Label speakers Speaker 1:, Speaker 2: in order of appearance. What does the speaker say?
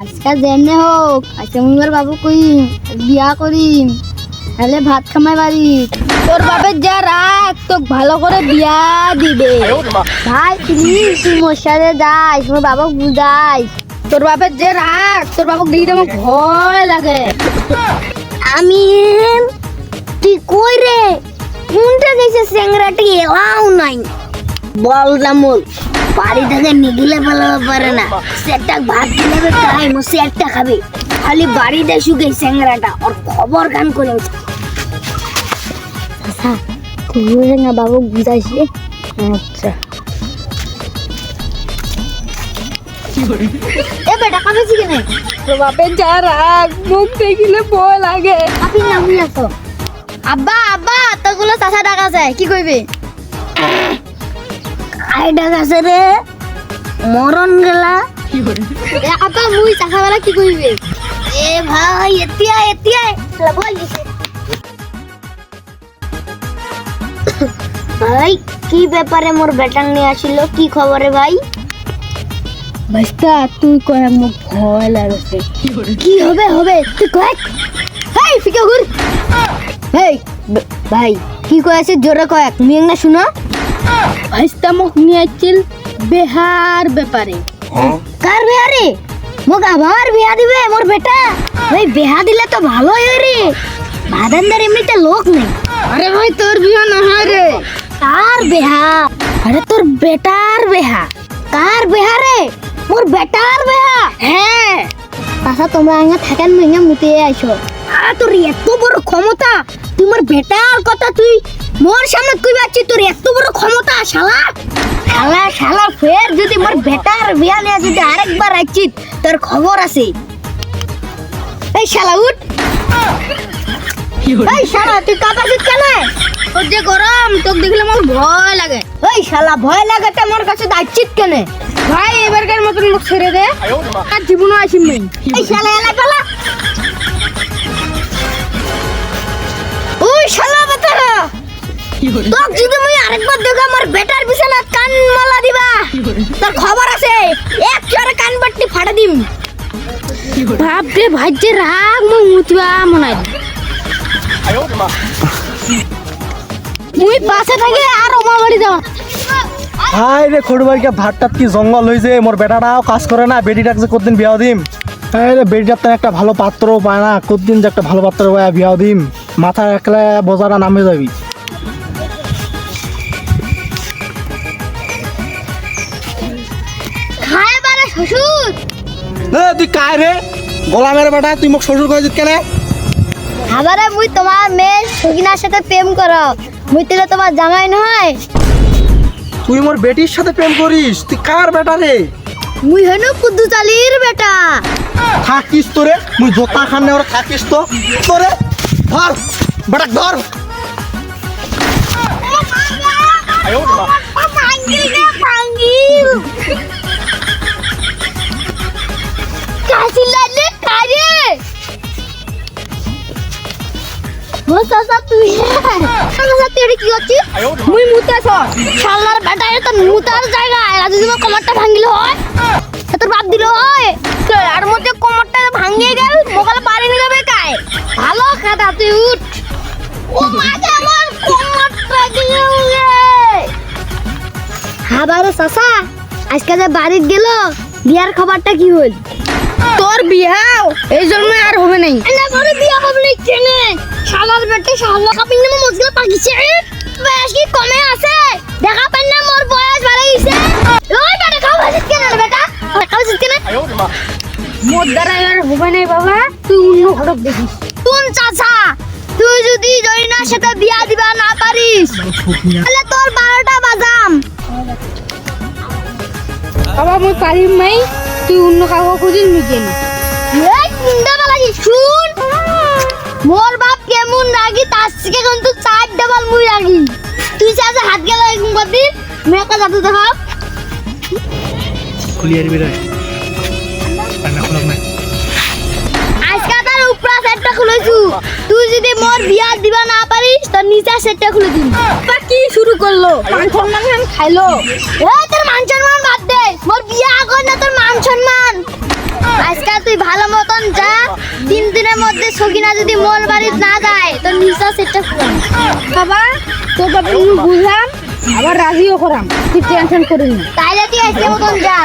Speaker 1: আজকাল যেমনে হোক আজকে মুইবার বাবু কইম বিয়া করিম তাহলে ভাত খামাই বাড়ি তোর বাপের যা রাখ তোকে ভালো করে বিয়া দিবে। ভাই প্লিজ তুই মোর সাথে যাইস মোর বাবাকে বুঝাইস। তোর বাপের যে রাখ তোর বাবাকে দেখি আমার ভয় লাগে। আমি তুই কই রে? কোনটা গেছে স্যাংরাটি এলাও নাই। বল রামুল বাড়ি থেকে নিগলে পালাতে পারে না। সেটা ভাত দিলে তাই মো সেটা খাবে। খালি বাড়িতে শুকে স্যাংরাটা ওর খবর গান করে আচ্ছা তুই না বাবু বুঝাইছি আচ্ছা। এ বেটা নে?
Speaker 2: যা রাগ মুখ দেখিলে ভয় লাগে।
Speaker 1: আপনি নামি আসো আব্বা আব্বা তোগুলো চাচা ডাকা যায় কি কইবে? আই ডাকাছে রে মরণ গেলা। আব্বা মুই কি কইবে? এ ভাই এতিয়া এতিয়া বল দিছে। ভাই কি ব্যাপারে মোর বেটাং নিয়ে আসিল? কি খবরে ভাই?
Speaker 2: ভাইস্তা তুই কয় মুখ ভয় লাগছে।
Speaker 1: কি হবে হবে? তুই কয়েক হেই ফিকে ঘুর। হেই ভাই কি কয়েছে জোরে কয়েক মিয়াং না শুনো?
Speaker 2: ভাইস্তা মুখ নিয়ে আসছিল বেহার ব্যাপারে।
Speaker 1: কার বিয়া রে মোক আবার বিয়া দিবে মোর বেটা। ভাই বিয়া দিলে তো ভালোই হয় রে। বাদানদার এমনিতে লোক নেই।
Speaker 2: আরে ভাই তোর বিয়া না হয় রে।
Speaker 1: কার বেহা? আরে তোর বেটার বেহা। কার বেহা রে? মোর বেটার বেহা। হ্যাঁ। তাছা তোমরা আঙ্গা থাকেন মুইঙ্গা মুতে আইছো আ তোর এত বড় ক্ষমতা। তুই মোর বেটার কথা তুই মোর সামনে কই বাচ্চি তোর এত বড় ক্ষমতা শালা? শালা শালা ফের যদি মোর বেটার বিয়া নিয়ে যদি আরেকবার আইছি তোর খবর আছে। এই শালা উঠ। এই শালা তুই কাপাছিস কেন?
Speaker 2: তোর যে গরম তোকে দেখলে আমার ভয় লাগে।
Speaker 1: ওই শালা ভয় লাগাতে আমার কাছে দাঁড়ছিস কেন?
Speaker 2: ভাই এবারকার মতন মুখ ছেড়ে দে। আর জীবনও আসিম নাই।
Speaker 1: এই শালা এলা তোক যদি মুই আরেকবার দেখো আমার বেটার বিছানা কান মালা দিবা। তোর খবর আছে? এক চরে কান বাট্টি ফাড়ে দিম।
Speaker 2: বাপ রে ভাই যে রাগ মুই মুতিবা মনে
Speaker 1: মুই পাশে থাকি আর ওমা বাড়ি যাও।
Speaker 3: হাই রে খড়ুবাড়িকে ভাতটাত কি জঙ্গল হয়েছে মোর বেটাটাও কাজ করে না বেটিটাকে যে কতদিন বিয়াও দিম? এই রে বেটিটার তো একটা ভালো পাত্র পায় না কতদিন যে একটা ভালো পাত্র পায় বিয়াও দিম। মাথা একলা বজারা নামে যাবি।
Speaker 1: শ্বশুর?
Speaker 3: এ তুই কায় রে? গোলামের বেটা তুই মোক শ্বশুর দিত কেনে?
Speaker 1: আবারে মুই তোমার মেয়ে সগিনার সাথে প্রেম করো। মুই তাহলে তোমার জামাই নয়
Speaker 3: তুই মোর বেটির সাথে প্রেম করিস তুই কার বেটা রে?
Speaker 1: মুই হনু কুদ্দু চালির বেটা।
Speaker 3: থাকিস তোরে মুই জোতা খানে ওরা থাকিস তো। তোরে ধর বেটা ধর।
Speaker 1: কাশিলালে তুই এটা কি করছিস
Speaker 2: মুই মুতাছ
Speaker 1: শালার বেটা এটা মুতার জায়গা। আর যদি আমার ভাঙিল হয় তোর বাপ দিল হয়। আর মধ্যে কোমরটা ভাঙিয়ে গেল মোকালে পারি ভালো খাতা তুই উঠ। ও মাঝে আমার কোমরটা গিয়ে হাবারে সাসা আজকে যে বাড়িতে গেল বিয়ার খবরটা কি হল
Speaker 2: তোর বিয়াও এই জন্য আর হবে নাই।
Speaker 1: বিয়া হবে না কেনে? শালার বেটে শালা কাপিন নামে মজগুলা পাকিছে বয়স কি কমে আছে? দেখা পান না মোর বয়স বাড়ে গেছে। ওই বেটা খাও ভাজিস কেন বেটা? খাও ভাজিস কেন?
Speaker 2: মোর দ্বারা আর হবে নাই বাবা তুই অন্য ঘটক দেখিস
Speaker 1: কোন চাচা? তুই যদি জরিনার সাথে বিয়া দিবা না পারিস তাহলে তোর বারোটা বাজাম।
Speaker 2: বাবা মুই পারিম তুই অন্য কাউকে খুঁজিস না
Speaker 1: শুন। মোর বাপ কেমন রাগি তার থেকে কিন্তু চার ডাবল মুই রাগি। তুই চাচা হাত গেল এরকম করবি মেয়েটা জাদু দেখাও।
Speaker 3: খুলিয়ার বিরাট
Speaker 1: আজকে তার উপরা সেটটা খুলেছু। তুই যদি মোর বিয়া দিবা না পারিস তোর নিচা সেটটা খুলে দিন
Speaker 2: তা কি শুরু করল? মান সম্মান খাইলো?
Speaker 1: এই তোর মান বাদ দে। মোর বিয়া আগে না তোর মান আজকাল তুই ভালো মতন যা মধ্যে সকিনা যদি মোল বাড়ির না যায় তো নিঃশ্বাস সেটা
Speaker 2: বাবা তো বাবা বুঝলাম আবার রাজিও করাম তুই টেনশন করিস না।
Speaker 1: তাইলে তুই এসে মতন যা।